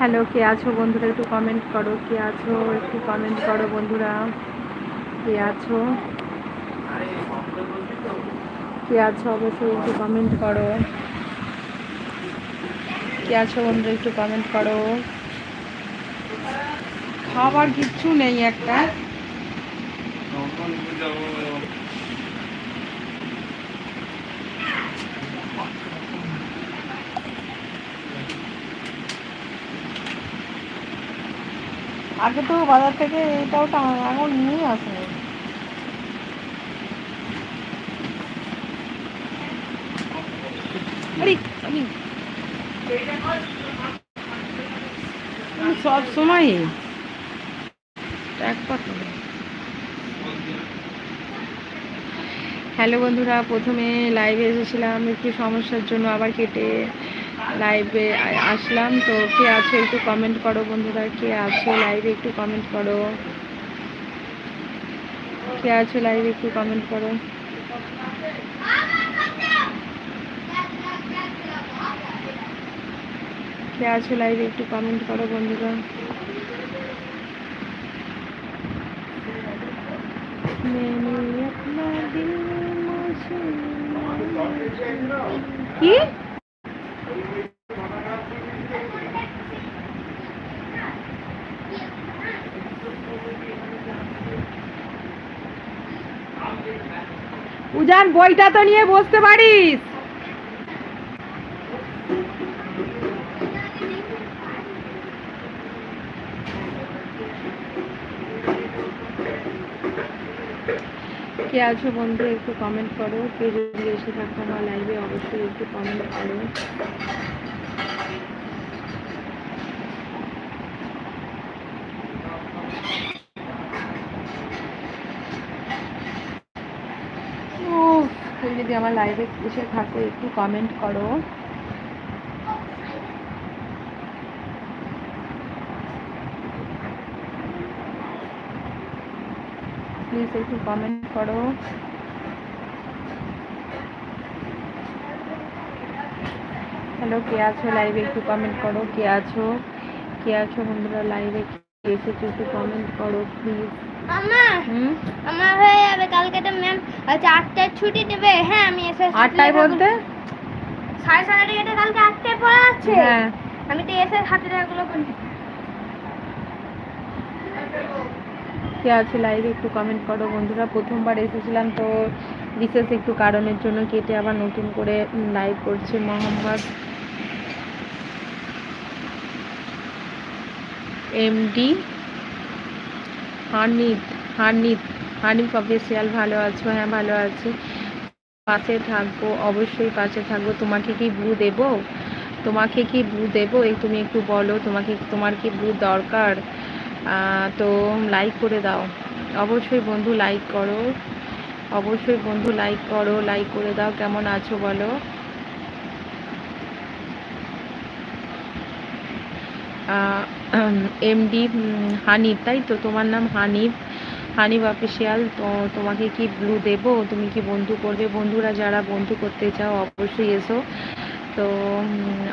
Hello, কে আছো বন্ধুরা? একটু কমেন্ট করো, কে আছো? একটু কমেন্ট করো বন্ধুরা। কে আছো? কে আছো? অবশ্যই একটু কমেন্ট করো। কে আছো বন্ধুরা? একটু কমেন্ট করো। খাবার কিচ্ছু নেই একটা। আগে তো বাজার থেকে এটা ওটা এখন নিয়ে আসে সব সময় হ্যালো বন্ধুরা, প্রথমে লাইভে এসেছিলাম, একটু সমস্যার জন্য আবার কেটে। লাইভে আসলাম। তো কে আছো একটু কমেন্ট করো বন্ধুরা কে আছো লাইভে একটু কমেন্ট করো। কে আছো লাইভে একটু কমেন্ট করো। কে আছো লাইভে একটু কমেন্ট করো বন্ধুরা। কি? উজান, বইটা তো নিয়ে বসতে পারিস। কে আছো বন্ধু, একটু কমেন্ট করো। কে যদি এসে থাকো আমার লাইভে অবশ্যই একটু কমেন্ট করো। যদি আমার লাইভে এসে থাকো একটু কমেন্ট করো। প্লিজ একটু কমেন্ট করো। হ্যালো কে আছো? লাইভে একটু কমেন্ট করো কে আছো? কে আছো বন্ধুরা? লাইভে এসেছ? একটু কমেন্ট করো প্লিজ হুম আমার হয়ে যাবে কালকে তো ম্যাম চারটায় ছুটি দেবে হ্যাঁ আমি এসে আটটায় বলতে? সাড়ে সাড়ে গেটে কালকে আটটায় পড়া আছে। হ্যাঁ। আমি তো এসে হাতে রাখল কে আছে লাইভে একটু কমেন্ট করো? বন্ধুরা প্রথমবার এসেছিলাম তো বিশেষ একটু কারণের জন্য কেটে আবার নতুন করে লাইভ করছে মোহাম্মদ এমডি হানিফ হানিফ হানিফ অফিসিয়াল ভালো আছো? হ্যাঁ ভালো আছি। পাশে থাকব, অবশ্যই পাশে থাকব। তোমাকে কি ব্লু দেবো? তোমাকে কি ব্লু দেবো? এই তুমি একটু বলো, তোমাকে, তোমার কি ব্লু দরকার? তো লাইক করে দাও। অবশ্যই বন্ধু লাইক করো। অবশ্যই বন্ধু লাইক করো লাইক করে দাও। কেমন আছো বলো? এমডি হানিফ, তাই তো? তোমার নাম হানিফ। হানিফ অফিসিয়াল তো তোমাকে কি ব্লু দেব? তুমি কি বন্ধু করবে? বন্ধুরা যারা বন্ধু করতে চাও, অবশ্যই এসো। তো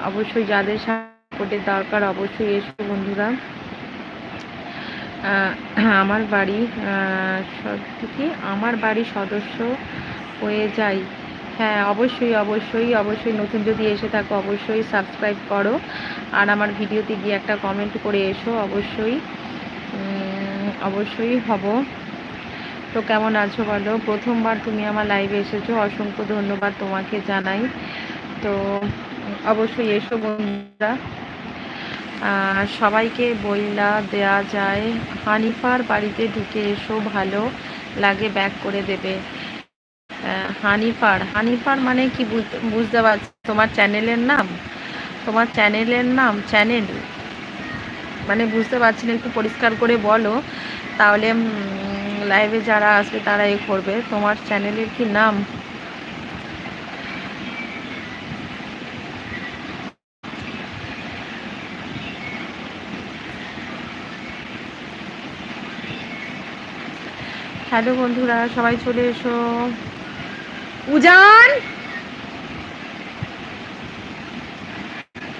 অবশ্যই যাদের সাপোর্টের দরকার, অবশ্যই এসো বন্ধুরা। আমার বাড়ি সত্যি আমার বাড়ি সদস্য হয়ে যাই। হ্যাঁ অবশ্যই অবশ্যই অবশ্যই নতুন যদি এসে থাকো, অবশ্যই সাবস্ক্রাইব করো। আর আমার ভিডিওতে গিয়ে একটা কমেন্ট করে এসো, অবশ্যই। অবশ্যই হব। তো কেমন আছো বলো? প্রথমবার তুমি আমার লাইভে এসেছ, অসংখ্য ধন্যবাদ তোমাকে জানাই। তো অবশ্যই এসো বন্ধুরা। সবাইকে বইলা দেয়া যায়। হানিফার বাড়িতে ঢুকে এসো, ভালো লাগে ব্যাক করে দেবে। হানিফার হানিফার মানে কি বুঝ- বুঝতে পারছি? তোমার চ্যানেলের নাম? তোমার চ্যানেলের নাম? চ্যানেল মানে বুঝতে পারছি না, একটু পরিষ্কার করে বলো। তাহলে লাইভে যারা আসবে তারা এ করবে। তোমার চ্যানেলের কি নাম? হ্যালো বন্ধুরা, সবাই চলে এসো। উজান!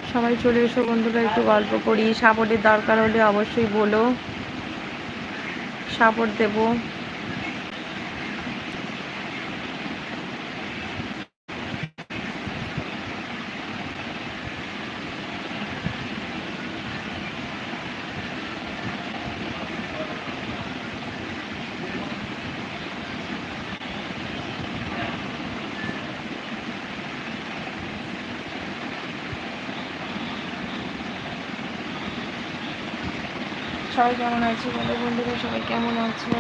সবাই চলে এসো বন্ধুরা, একটু গল্প করি। সাপোর্টের দরকার হলে অবশ্যই বলো। সাপোর্ট দেবো। সবাই কেমন আছো? বলো বন্ধুরা, সবাই কেমন আছো?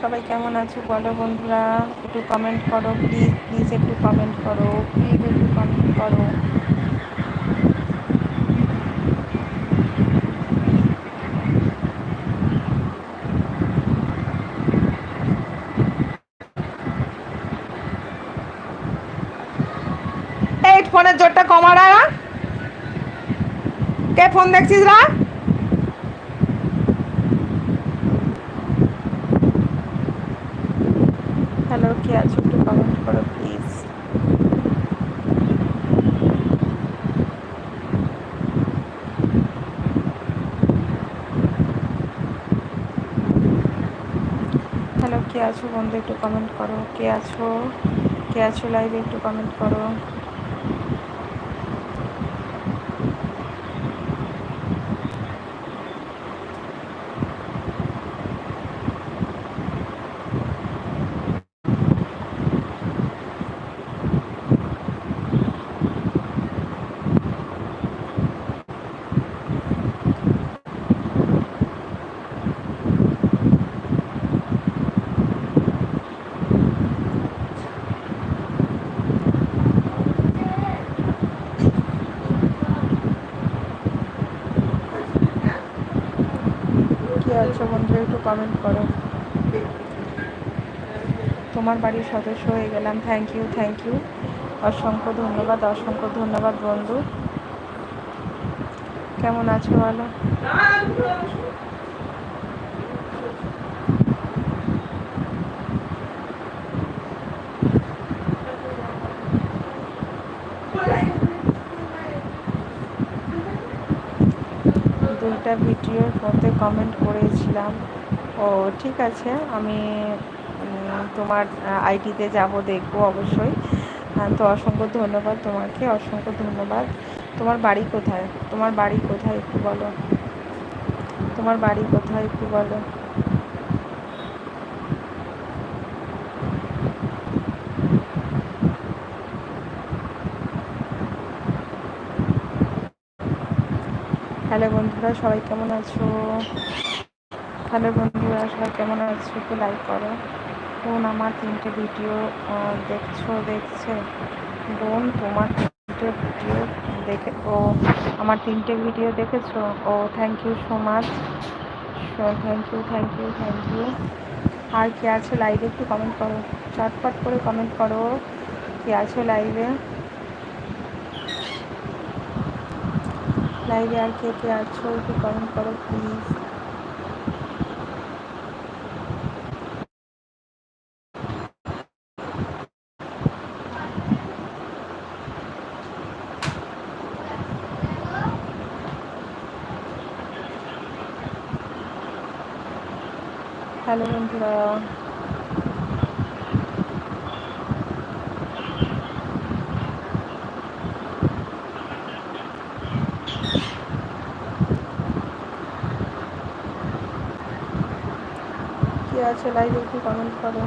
সবাই কেমন আছো? বলো বন্ধুরা, একটু কমেন্ট করো প্লিজ প্লিজ একটু কমেন্ট করো প্লিজ একটু কমেন্ট করো। ফোনের জোরটা কমারা কে ফোন দেখছিস রা? হ্যালো, কে আছো একটু কমেন্ট করো প্লিজ হ্যালো, কে আছো বন্ধু একটু কমেন্ট করো, কে আছো? কে আছো লাইভে একটু কমেন্ট করো। কে বন্ধুরা বন্ধু একটু কমেন্ট করো। তোমার বাড়ির সদস্য হয়ে গেলাম। থ্যাংক ইউ থ্যাংক ইউ অসংখ্য ধন্যবাদ অসংখ্য ধন্যবাদ বন্ধু। কেমন আছো বলো? দুইটা ভিডিওর মধ্যে কমেন্ট করেছিলাম। ও ঠিক আছে আমি তোমার আইডিতে যাব দেখব অবশ্যই। হ্যাঁ, তো অসংখ্য ধন্যবাদ তোমাকে অসংখ্য ধন্যবাদ। তোমার বাড়ি কোথায়? তোমার বাড়ি কোথায় একটু বলো। তোমার বাড়ি কোথায় একটু বলো। হ্যালো বন্ধুরা সবাই কেমন আছো? হ্যালো বন্ধুরা সবাই কেমন আছো? একটু লাইক করো। বোন, আমার তিনটে ভিডিও দেখছ, দেখছে? বোন, তোমার তিনটে ভিডিও দেখে, ও, আমার তিনটে ভিডিও দেখেছ? ও thank you so much thank you thank you thank you আর কে আছে লাইভে একটু কমেন্ট করো। চটপট করে কমেন্ট করো। কে আছে লাইভে লাইভে আর কে কে আছো একটু কমেন্ট করো প্লিজ হ্যালো বন্ধুরা কে আছে লাইভে একটু কমেন্ট করো